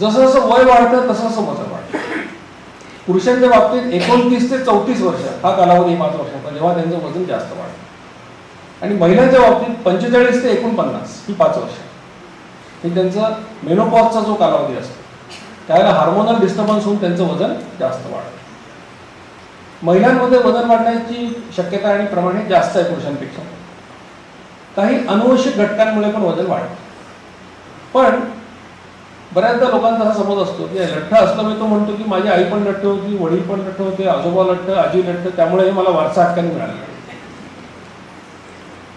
जसं जसं वय वाढतं तसं तसं वजन वाढतं पुरुषांच्या बाबतीत एकोणतीस ते चौतीस वर्ष हा कालावधी पाच वर्षाचा जेव्हा त्यांचं वजन जास्त वाढतं. आणि महिलांच्या बाबतीत पंचेचाळीस ते एकोणपन्नास ही पाच वर्ष. हे त्यांचं मेनोपॉजचा जो कालावधी असतो त्यावेळेला हार्मोनल डिस्टर्बन्स होऊन त्यांचं वजन जास्त वाढतं. महिलांमध्ये वजन वाढण्याची शक्यता आणि प्रमाण हे जास्त आहे पुरुषांपेक्षा. काही अनुवंशिक घटकांमुळे पण वजन वाढतं. पण बऱ्याचदा लोकांचा हा समज असतो की लठ्ठ असलं तो म्हणतो की माझी आई पण लठ्ठ होती वडील पण लठ्ठ होते आजोबा लठ्ठ आजी लठ्ठ त्यामुळे हे मला वारसा हक्काने मिळाला.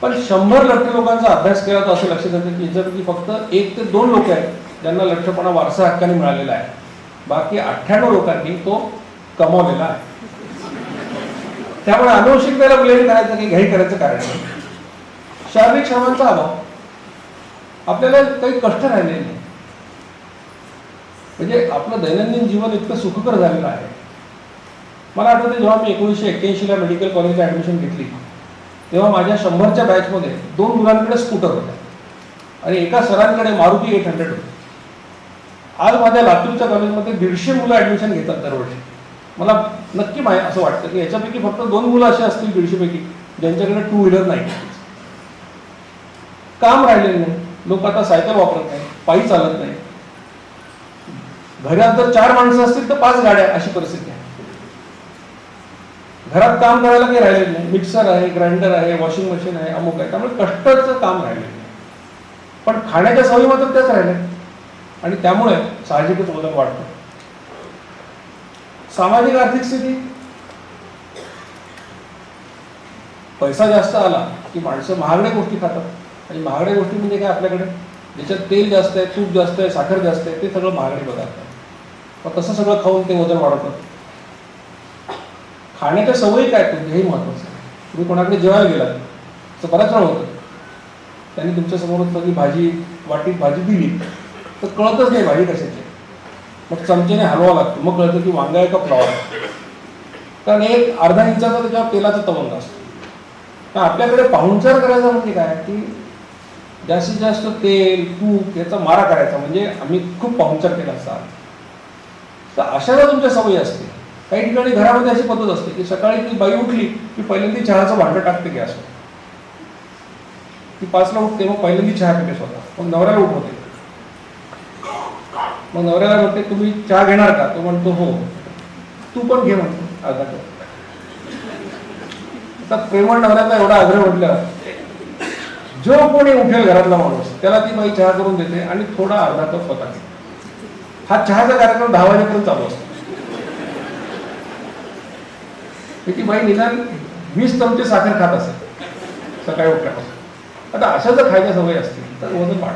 पण शंभर लठ्ठ लोकांचा अभ्यास केला तर असं लक्षात येतं की याच्यापैकी फक्त एक ते दोन लोक आहेत ज्यांना लठ्ठपणा वारसा हक्काने मिळालेला आहे. बाकी अठ्ठ्याण्णव लोकांनी तो कमावलेला आहे. त्यामुळे अनुवंशिकतेला ब्लेम करायचं काही घाई करायचं कारण शारीरिक श्रमांचा अभाव. आपल्याला काही कष्ट राहिलेले नाही. म्हणजे आपलं दैनंदिन जीवन इतकं सुखकर झालेलं आहे. मला आठवतं जेव्हा मी एकोणीसशे एक्क्याऐंशीला मेडिकल कॉलेजला ॲडमिशन घेतली तेव्हा माझ्या शंभरच्या बॅचमध्ये दोन मुलांकडे स्कूटर होत्या. आणि एका सरांकडे मारुती एट हंड्रेड होती. आज माझ्या लातूरच्या कॉलेजमध्ये दीडशे मुलं ॲडमिशन घेतात दरवर्षी. मला नक्की माहीत असं वाटतं की याच्यापैकी फक्त दोन मुलं अशी असतील दीडशेपैकी ज्यांच्याकडे टू व्हीलर नाही. काम राहिलेलं नाही. लोक आता सायकल वापरत नाही पायी चालत नाही घरात जर चार माणसं असतील तर पाच गाड्या अशी परिस्थिती आहे. घरात काम करायला काही राहिलेलं नाही. मिक्सर आहे ग्राइंडर आहे वॉशिंग मशीन आहे अमुक आहे. त्यामुळे कष्टाचं काम राहिलेलं नाही. पण खाण्याच्या सवयी मात्र त्याच राहिल्या. आणि त्यामुळे साहजिकच वजन वाढतं. सामाजिक आर्थिक स्थिती? पैसा जास्त आला की माणसं महागड्या गोष्टी खातात. आणि महागड्या गोष्टी म्हणजे काय आपल्याकडे? ज्याच्यात तेल जास्त आहे तूप जास्त आहे साखर जास्त आहे ते सगळं महागडे पदार्थ आहे. मग तसं सगळं खाऊन ते वजन वाढवतात खाण्याच्या सवयी काय तुमच्या हे महत्वाचं आहे. तुम्ही कोणाकडे जेवायला गेलात तर बऱ्याच वेळा होतं. त्यांनी तुमच्यासमोर सगळी भाजी वाटीत भाजी दिली तर कळतच नाही भाजी कशाची. मग चमच्याने हलवा लागतो. मग कळतं की वांगा आहे का फ्लॉवर कारण एक अर्धा इंचाचा त्याच्या तेलाचा तवंग असतो. आपल्याकडे पाहुणचार करायचा म्हणजे काय? की जास्तीत जास्त तेल तूप याचा मारा करायचा. म्हणजे आम्ही खूप पाहुणचार केला असता. तर अशाला तुमच्या सवयी असते काही ठिकाणी घरामध्ये अशी पद्धत असते की सकाळी ती बाई उठली की पहिल्यांदा चहाचं भांडं टाकते गॅसवर ती पाचला उठते मग पहिल्यांदा चहा पिते स्वतः. मग नवऱ्याला उठवते. मग नवऱ्याला म्हणते तुम्ही चहा घेणार का? तो म्हणतो हो. तू पण घे म्हणतो. अर्धा कप आता प्रेमळ नवऱ्याचा एवढा आग्रह म्हटलं जो कोणी उठेल घरातला माणूस त्याला ती बाई चहा करून देते आणि थोडा अर्धा कप स्वतः घेते. हा चहाचा कार्यक्रम दहा वाजेपर्यंत चालू असतो. त्याची ती बाई निदान वीस चमचे साखर खात असेल सकाळी उठल्यापासून. आता अशा जर खायच्या सवयी असतील तर वजन वाढ.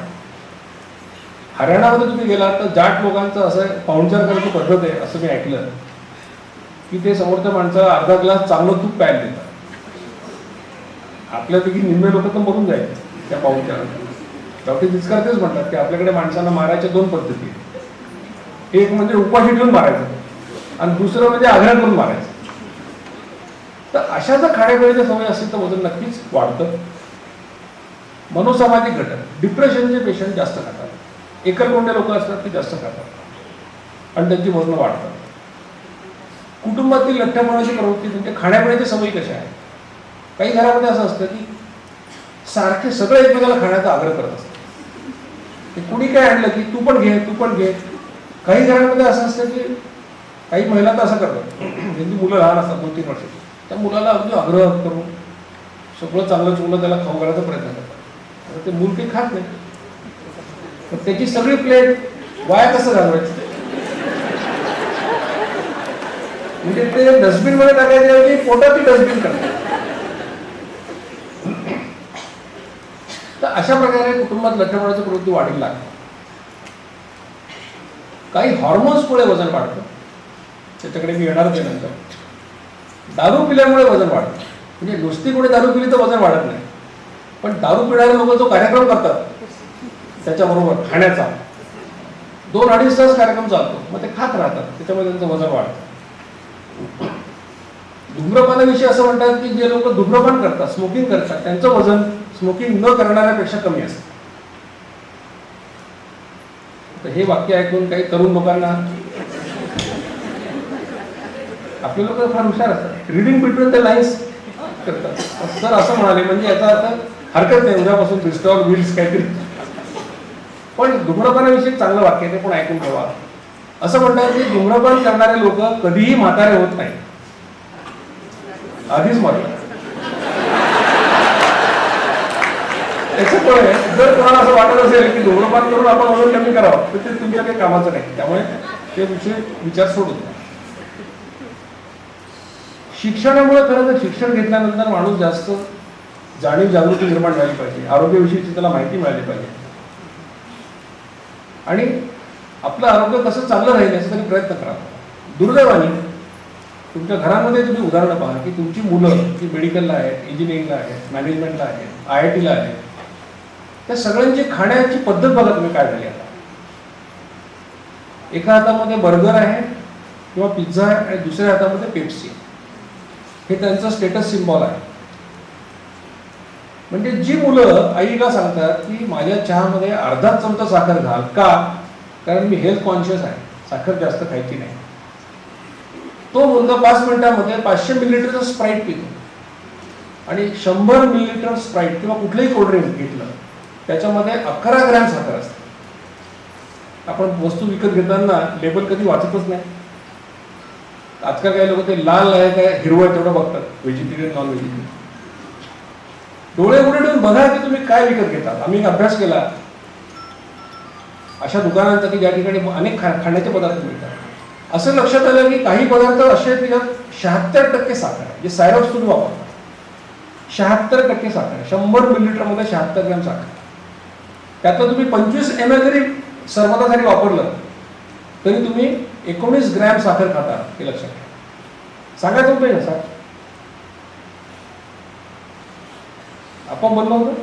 हरियाणामध्ये तुम्ही गेलात तर जाट लोकांचं असं पाहुणचार करायची पद्धत आहे असं मी ऐकलं. की ते समोरच्या माणसाला अर्धा ग्लास चांगलं तूप प्यायला देतात. आपल्यापैकी निम्मे लोक तर मरून जायचे त्या पाहुणचारात डॉक्टर जिचकार म्हणतात की आपल्याकडे माणसांना मारायच्या दोन पद्धती आहेत. एक म्हणजे उपाशी ठेवून मारायचं. आणि दुसरं म्हणजे आग्रह करून मारायचं. तर अशा जर खाण्यापिण्याच्या सवय असतील तर वजन नक्कीच वाढतं. मनोसामाजिक घटक. डिप्रेशनचे पेशंट जास्त खातात. एकलकोंडे लोक असतात ते जास्त खातात. आणि त्यांची वजन वाढतात कुटुंबातील लठ्ठपणाची प्रवृत्ती म्हणजे खाण्यापिण्याच्या सवयी कशा आहेत काही घरामध्ये असं असतं की सारखे सगळे एकमेकाला खाण्याचा आग्रह करत असतात. ते कुणी काय आणलं की तू पण घे तू पण घे. काही घरांमध्ये असं असतं की काही महिला तर असं करतात. ज्यांची मुलं लहान असतात दोन तीन वर्षाची. त्या मुलाला अगदी आग्रह करून सगळं चांगलं चुकलं त्याला खाऊ घालायचा प्रयत्न करतात. आता ते मूल काही खात नाही. तर त्याची सगळी प्लेट वाया कसं घालवायचं? म्हणजे ते डस्टबिनमध्ये टाकायच्या ऐवजी पोटात डस्टबिन करतात. तर अशा प्रकारे कुटुंबात लठ्ठपणाची प्रवृत्ती वाढीला लागते. काही हॉर्मोन्समुळे वजन वाढतं. त्याच्याकडे मी येणार आहे नंतर. दारू पिल्यामुळे वजन वाढतं. म्हणजे नुसती कोणी दारू पिली तर वजन वाढत नाही. पण दारू पिणारे लोक जो कार्यक्रम करतात त्याच्याबरोबर खाण्याचा दोन अडीच तास कार्यक्रम चालतो. मग ते खात राहतात. त्याच्यामुळे त्यांचं वजन वाढतं. धूम्रपानाविषयी असं म्हणतात की जे लोक धूम्रपान करतात स्मोकिंग करतात त्यांचं वजन स्मोकिंग न करणाऱ्यापेक्षा कमी असतं. तर हे वाक्य ऐकून काही तरुण लोकांना आपले लोक फार हुशार असतात. रिडिंग बिटवीन द लाईन्स करतात. सर असं म्हणाले म्हणजे याचा अर्थ हरकत नाही उद्यापासून रिस्टॉर व्हील्स काहीतरी. पण धूम्रपानाविषयी चांगलं वाक्य ते पण ऐकून ठेवा. असं म्हणतात की धूम्रपान करणारे लोक कधीही म्हातारे होत नाही आधीच मरतात त्याच्यामुळे जर कोणाला असं वाटत असेल की धूम्रपान करून आपण वजन कमी करावं तर ते तुमच्या काही कामाचं नाही. त्यामुळे ते विषय विचार सोडून शिक्षणामुळे खरं तर शिक्षण घेतल्यानंतर माणूस जास्त जाणीव जागृती निर्माण झाली पाहिजे. आरोग्याविषयीची त्याला माहिती मिळाली पाहिजे. आणि आपलं आरोग्य कसं चांगलं राहील याचा तरी प्रयत्न करा. दुर्दैवाने तुमच्या घरामध्ये तुम्ही उदाहरणं पहा की तुमची मुलं जी मेडिकलला आहेत इंजिनिअरिंगला आहेत मॅनेजमेंटला आहेत आय आय टीला आहेत त्या सगळ्यांची खाण्याची पद्धत बघा तुम्ही काय झाली आता. एका हातामध्ये बर्गर आहे किंवा पिझ्झा आहे आणि दुसऱ्या हातामध्ये पेप्सी. हे त्यांचं स्टेटस सिम्बॉल आहे. म्हणजे जी मुलं आईला सांगतात की माझ्या चहामध्ये अर्धा चमचा साखर घाल का? कारण मी हेल्थ कॉन्शियस आहे. साखर जास्त खायची नाही. तो मुलगा पाच मिनिटामध्ये पाचशे मिलीलिटरचं स्प्राईट पितो. आणि शंभर मिलीलिटर स्प्राईट किंवा कुठलंही कोल्ड्रिंक घेतलं. त्याच्यामध्ये अकरा ग्रॅम साखर असते. आपण वस्तू विकत घेताना लेबल कधी वाचतच नाही. आजकाल काही लोक ते लाल आहे काय हिरवं आहे तेवढं बघतात व्हेजिटेरियन नॉन व्हेजिटेरियन डोळे उघडे ठेवून बघा की तुम्ही काय विकत घेतात. आम्ही एक अभ्यास केला. अशा दुकानांचा की ज्या ठिकाणी अनेक खा खाण्याचे पदार्थ मिळतात. असं लक्षात आलं की काही पदार्थ असे आहेत की ज्यात शहात्तर टक्के साखर आहे. जे सायरॉक्स तुम्ही वापरतात शहात्तर टक्के साखर आहे. शंभर मिलीलिटरमध्ये शहात्तर ग्रॅम साखर त्यातलं तुम्ही पंचवीस एम एल जरी सरबतासाठी वापरलं तरी तुम्ही एकोणीस ग्रॅम साखर खाता हे लक्षात घ्या सांगायचं होतं ना सर. आपण बोललो होतो?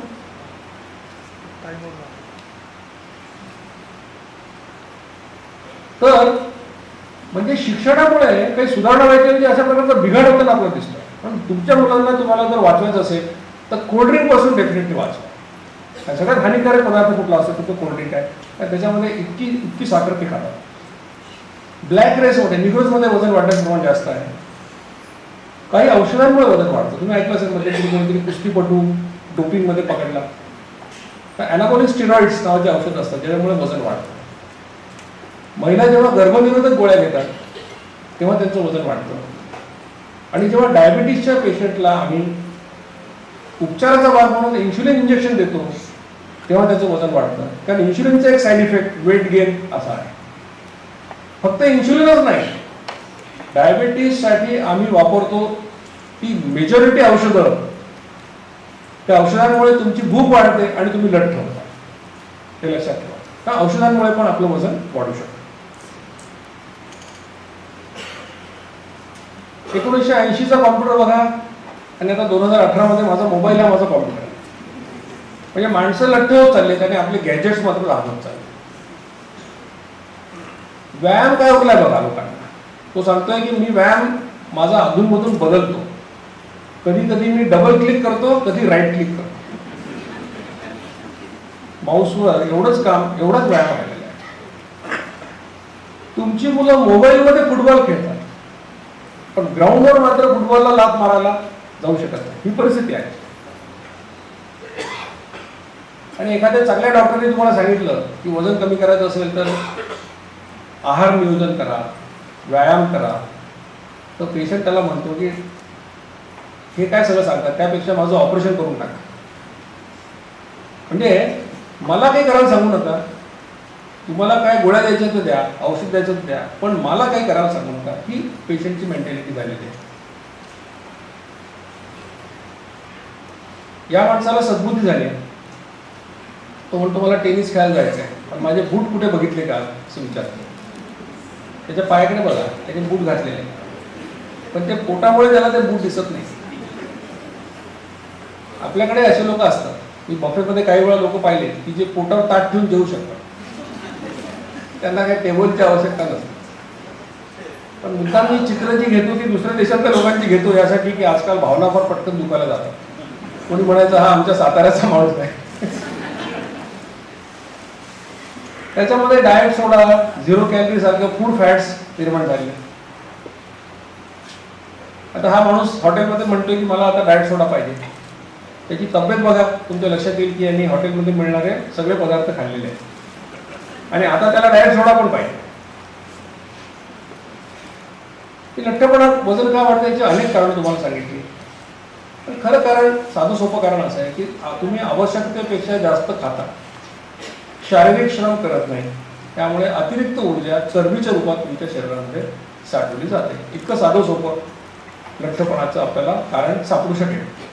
तर म्हणजे शिक्षणामुळे काही सुधारणा व्हायची म्हणजे अशा प्रकारचा बिघाड होताना आपल्याला दिसतो. पण तुमच्या मुलांना तुम्हाला जर वाचवायचं असेल तर कोल्ड्रिंकपासून डेफिनेटली वाचवा. सगळ्यात हानिकारक पदार्थ कुठला असतो? तो कोल्ड्रिंक आहे? त्याच्यामध्ये इतकी इतकी साखर ते खातात ब्लॅक रेसमध्ये निग्रोजमध्ये वजन वाढण्याचं प्रमाण जास्त आहे. काही औषधांमुळे वजन वाढतं. तुम्ही ऐकलं असेल म्हणजे तुम्ही कोणीतरी कुस्तीपटू डोपिंगमध्ये पकडला. तर अॅनाबॉलिक स्टिरॉइड्स नावाचे औषध असतात ज्याच्यामुळे वजन वाढतं. महिला जेव्हा गर्भनिरोधक गोळ्या घेतात तेव्हा त्यांचं वजन वाढतं. आणि जेव्हा डायबिटीसच्या पेशंटला आम्ही उपचाराचा भाग म्हणून इन्शुलिन इंजेक्शन देतो तेव्हा त्याचं वजन वाढतं. कारण इन्शुलिनचा एक साईड इफेक्ट वेट गेन असा आहे. फक्त इन्शुलिनच नाही. डायबेटीससाठी आम्ही वापरतो ती मेजॉरिटी औषधं. त्या औषधांमुळे तुमची भूक वाढते आणि तुम्ही लठ्ठ होता हे लक्षात ठेवा. का औषधांमुळे पण आपलं वजन वाढू शकतं. एकोणीसशे ऐंशीचा कॉम्प्युटर बघा. आणि आता दोन हजार अठरामध्ये माझा मोबाईल हा माझा कॉम्प्युटर म्हणजे माणसं लठ्ठ होत चालले आणि आपले गॅजेट्स मात्र लहान चालले. व्यायाम काय उरलाय बघा लोकांना? तो सांगतोय की मी व्यायाम माझा अधूनमधून बदलतो. कधी कधी मी डबल क्लिक करतो कधी राईट क्लिक करतो. माऊसवर एवढंच काम एवढाच व्यायाम राहिलेला आहे. तुमची मुलं मोबाईलमध्ये फुटबॉल खेळतात. पण ग्राउंडवर मात्र फुटबॉलला लाभ मारायला जाऊ शकत नाही. ही परिस्थिती आहे. आणि एखाद्या चांगल्या डॉक्टरने तुम्हाला सांगितलं की वजन कमी करायचं असेल तर आहार नियोजन करा व्यायाम करा. तर पेशंट त्याला म्हणतो की हे काय सगळं सांगतात? त्यापेक्षा माझं ऑपरेशन करून टाका. म्हणजे मला काही करायला सांगू नका. तुम्हाला काय गोळ्या द्यायच्या तर द्या औषध द्यायचं तर द्या पण मला काही करायला सांगू नका. ही पेशंटची मेंटॅलिटी झालेली आहे. या माणसाला सद्बुद्धी झाली आहे. तो म्हणतो मला टेनिस खेळायला जायचं आहे पण माझे बूट कुठे बघितले का? असं विचारतो. त्याच्या पायाकडे बघा त्याने बूट घातलेले. पण ते पोटामुळे त्याला ते बूट दिसत नाही. आपल्याकडे असे लोक असतात. मी बफेमध्ये काही वेळा लोक पाहिले की जे पोटावर ताट ठेवून जेवू शकतात. त्यांना काही टेबलची आवश्यकता नसते. पण मुद्दाम मी चित्र जी घेतो ती दुसऱ्या देशातल्या लोकांची घेतो यासाठी की आजकाल भावना फार पटकन दुखायला जातात. कोणी म्हणायचं हा आमच्या साताऱ्याचा माणूस नाही त्याच्यामध्ये डायट सोडा झिरो कॅलरी सारखं फूड फॅट्स निर्माण झाले. आता हा माणूस हॉटेलमध्ये म्हणतोय की मला आता डायट सोडा पाहिजे. त्याची तब्येत बघा तुमच्या लक्षात येईल की यांनी हॉटेलमध्ये मिळणारे सगळे पदार्थ खाल्लेले आहेत. आणि आता त्याला डायट सोडा पण पाहिजे. की लठ्ठपणात वजन का वाढतं याची अनेक कारण तुम्हाला सांगितली. पण खरं कारण साधं सोपं कारण असं आहे की तुम्ही आवश्यकतेपेक्षा जास्त खाता. शारीरिक श्रम करत नाही. त्यामुळे अतिरिक्त ऊर्जा चरबीच्या रूपात तुमच्या शरीरामध्ये साठवली जाते. इतकं साधं सोपं लठ्ठपणाचं आपल्याला कारण सापडू शकेल.